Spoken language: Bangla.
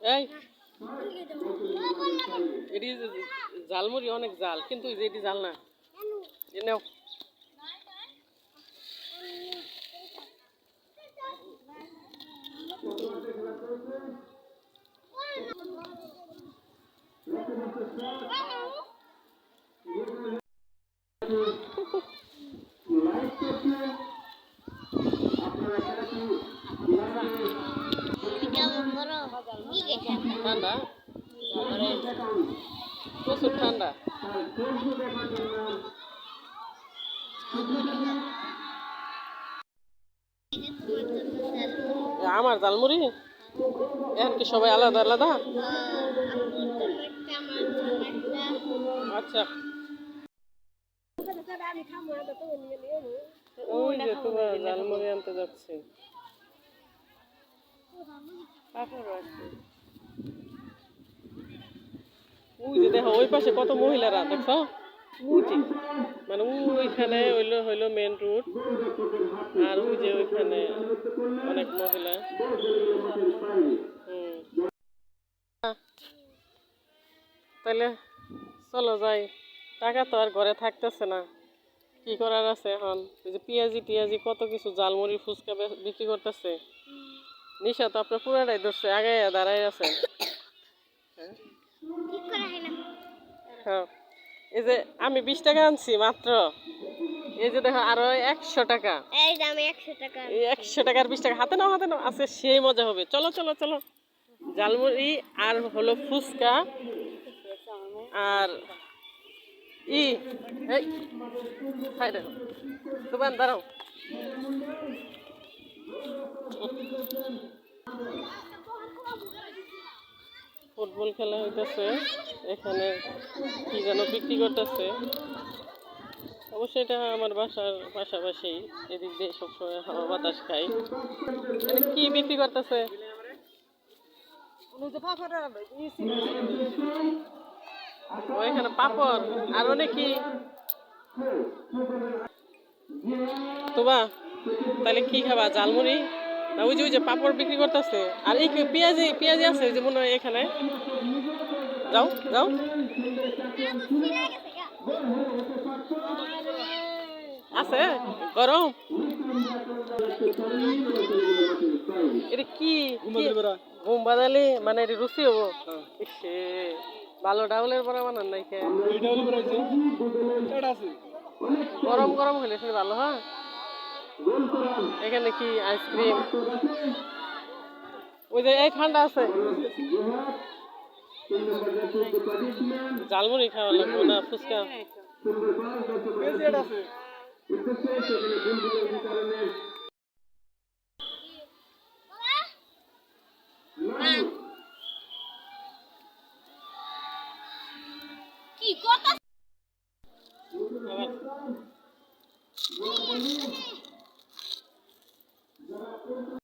এই এটি জালমুড়ি অনেক জাল কিন্তু এই যে এটি জাল না। এ নাও। ঠান্ডা প্রচুর ঠান্ডা আমার জালমুড়ি এখন কি সবাই আলাদা আলাদা? আচ্ছা। ওই যে তোমার আনতে যাচ্ছি। ওই যে দেখো, ওই পাশে কত মহিলারা, দেখছ? মানে ওইখানে হইল হইল মেন রোড আর ওই যে ওইখানে অনেক মহিলা। তাহলে চলো যাই টাকা তো আর ঘরে থাকতেছে না। কি করার আছে এখন? এই যে পেঁয়াজি টিয়াজি কত কিছু জালমুড়ি ফুচকা বিক্রি করতেছে। নিশা তো আপনার পুরাটাই ধরছে আগে দাঁড়াই আছে। হ্যাঁ। এই যে আমি বিশ টাকা আনছি মাত্র। এই যে দেখো আরও একশো টাকা। এই দামে একশো টাকা এই একশো টাকার বিশ টাকা হাতে নাও হাতে নাও আছে সেই মজা হবে। চলো চলো চলো। জালমুড়ি আর হলো ফুচকা। আর ই, এই দোকান দাঁড়াও। ফুটবল খেলা হইতেছে, এখানে কি যেন বিক্রি করতেছে। অবশ্যই এটা আমার বাসার পাশাপাশি, এদিক দিয়ে সবসময় হাওয়া বাতাস খাই। এটা কি বিক্রি করতেছে? ও এখানে পাপড় আর অনেক কি? তোবা তাহলে কি খাবা জালমুড়ি না ওই যে ওই যে পাপড় বিক্রি করতেছে। আর এই পেঁয়াজি পেঁয়াজি আছে ওই যে মনে হয় এখানে? যাও যাও। আছে? গরম? এটা কি? ঘুম বাদালি মানে এটা রুচি হব? ইসে। ভালো ডাউলের পরে বানান নাই খেয়ে গরম গরম হলে সেটা ভালো হয়? এখানে কি আইসক্রিম? ওই যে এই ঠান্ডা আছে। জালমুড়ি খাওয়া লাগবে না ফুচকা? কি কথা